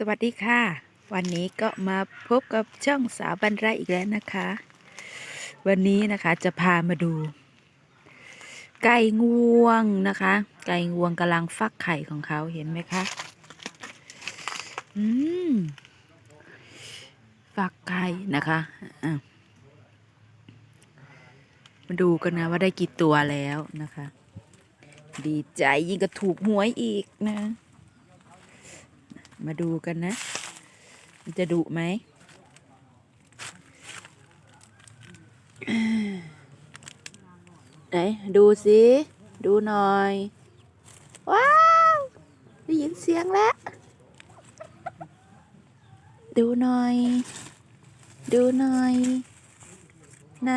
สวัสดีค่ะ วันนี้ก็มาพบกับช่องสาวบรรไรอีกแล้วนะคะ วันนี้นะคะจะพามาดู ไก่งวงนะคะ ไก่งวงกำลังฟักไข่ของเขาเห็นไหมคะอืมฟักไข่นะคะอะมาดูกันนะว่าได้กี่ตัวแล้วนะคะ ดีใจยิ่งก็ถูกหวยอีกนะ มาดูกันนะ มันจะดุไหมไหนดูสิดูหน่อย ว้าวได้ยินเสียงแล้ว ดูหน่อย ดูหน่อย ไหน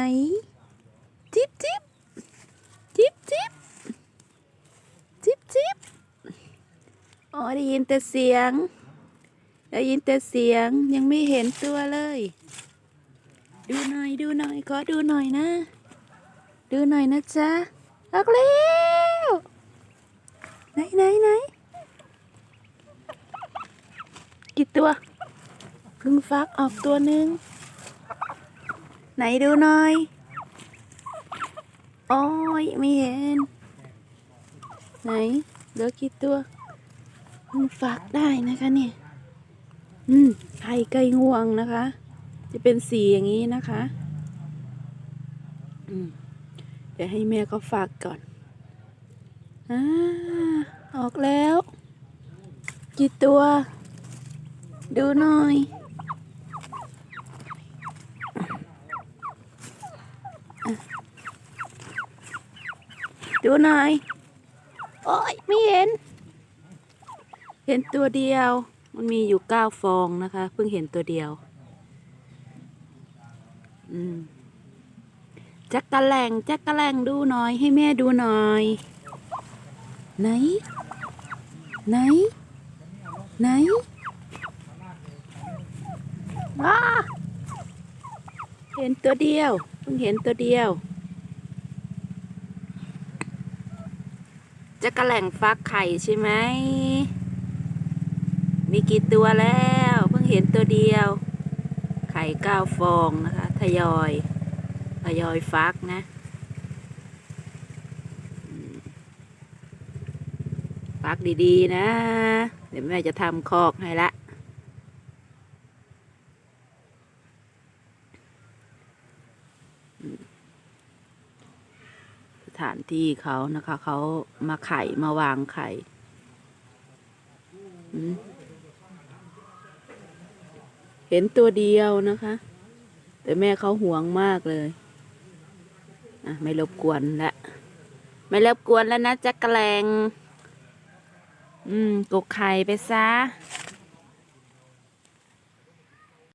จิ๊บจิ๊บจิ๊บจิ๊บจิ๊บจิ๊บ อ๋อได้ยินแต่เสียง ได้ยินแต่เสียงยังไม่เห็นตัวเลย ดูหน่อยดูหน่อยขอดูหน่อยนะ ดูหน่อยนะจ๊ะออกแล้วไหนไหนไหนกี่ตัวเพิ่งฟักออกตัวหนึ่งไหนดูหน่อยโอ้ยไม่เห็น ไหนเหลือกี่ตัว ฝากได้นะคะเนี่ยอืมไข่ไก่งวงนะคะ จะเป็นสีอย่างนี้นะคะ อืมเดี๋ยวให้แม่เขาฝากก่อนอ่าออกแล้ว กี่ตัว ดูหน่อยดูหน่อย โอ้ยไม่เห็น ห็นตัวเดียว มันมีอยู่เก้าฟองนะคะ เพิ่งเห็นตัวเดียว อืมจักกะแหลงจักกะแหลงดูหน่อย ให้แม่ดูหน่อย ไหน ไหน ไหนว้าเห็นตัวเดียว เพิ่งเห็นตัวเดียวจักกะแหลงฟักไข่ใช่ไหม กี่ตัวแล้ว เพิ่งเห็นตัวเดียว ไข่เก้าฟองนะคะทยอยทยอยฟักนะฟักดีๆนะ เดี๋ยวแม่จะทำคอกให้ละสถานที่เขานะคะ เขามาไข่มาวางไข่ อืม เห็นตัวเดียวนะคะ แต่แม่เขาห่วงมากเลยอะไม่รบกวนละไม่รบกวนแล้วนะจักกลง อืมกกไข่ไปซะ